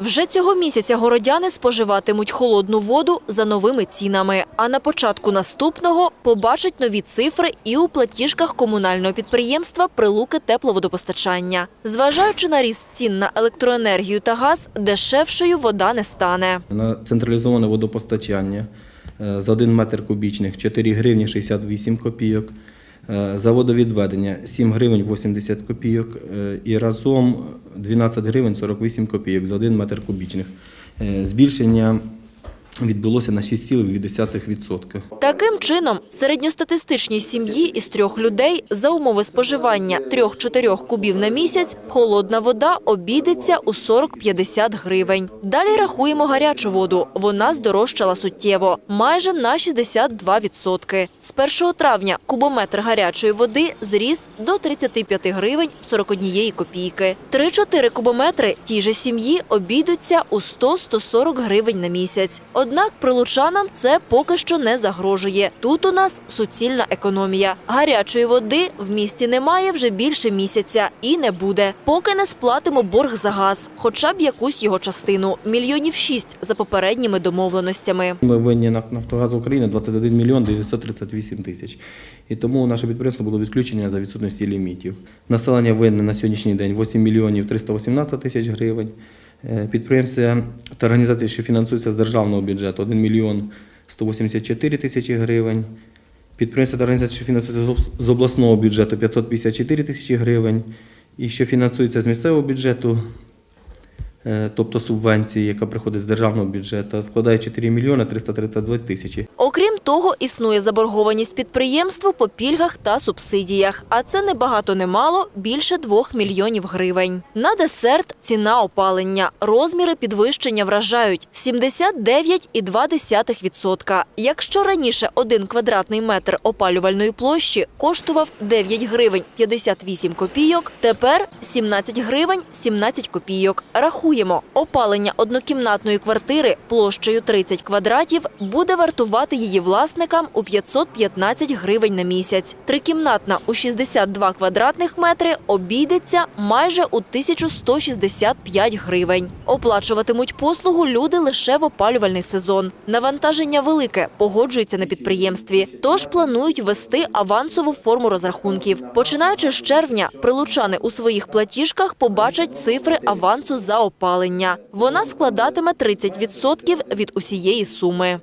Вже цього місяця городяни споживатимуть холодну воду за новими цінами. А на початку наступного побачать нові цифри і у платіжках комунального підприємства Прилуки тепловодопостачання. Зважаючи на ріст цін на електроенергію та газ, дешевшою вода не стане. На централізоване водопостачання е, за 1 метр кубічних 4 гривні 68 копійок, за водовідведення 7 гривень 80 копійок е, і разом 12 гривень 48 копійок за 1 метр кубічних. Е, Збільшення відбулося на 6,2%. Таким чином, середньостатистичній сім'ї із трьох людей за умови споживання 3-4 кубів на місяць холодна вода обійдеться у 40-50 гривень. Далі рахуємо гарячу воду. Вона здорожчала суттєво, майже на 62%. З 1 травня кубометр гарячої води зріс до 35 гривень 41 копійки. 3-4 кубометри тій же сім'ї обійдуться у 100-140 гривень на місяць. Однак прилучанам це поки що не загрожує. Тут у нас суцільна економія. Гарячої води в місті немає вже більше місяця і не буде. Поки не сплатимо борг за газ, хоча б якусь його частину мільйонів шість за попередніми домовленостями. Ми винні на Нафтогаз України 21 мільйон 938 тисяч. І тому наше підприємство було відключено за відсутності лімітів. Населення винне на сьогоднішній день 8 мільйонів 318 тисяч гривень. Е, Підприємства та організації, що фінансуються з державного бюджету 1 мільйон 184 тисячі гривень. Підприємства та організації, що фінансуються з обласного бюджету 554 тисячі гривень. І що фінансуються з місцевого бюджету тобто субвенції, яка приходить з державного бюджету, складає 4 мільйони 332 тисячі. Окрім того, існує заборгованість підприємству по пільгах та субсидіях, а це не багато не мало більше 2 мільйонів гривень. На десерт ціна опалення. Розміри підвищення вражають 79,2%. Якщо раніше один квадратний метр опалювальної площі коштував 9 гривень 58 копійок, тепер 17 гривень 17 копійок. Рахуємо, опалення однокімнатної квартири площею 30 квадратів буде вартувати її власникам у 515 гривень на місяць. Трикімнатна у 62 квадратних метри обійдеться майже у 1165 гривень. Оплачуватимуть послугу люди лише в опалювальний сезон. Навантаження велике, погоджується на підприємстві. Тож планують ввести авансову форму розрахунків. Починаючи з червня, прилучани у своїх платіжках побачать цифри авансу за опалення. Вона складатиме 30% від усієї суми.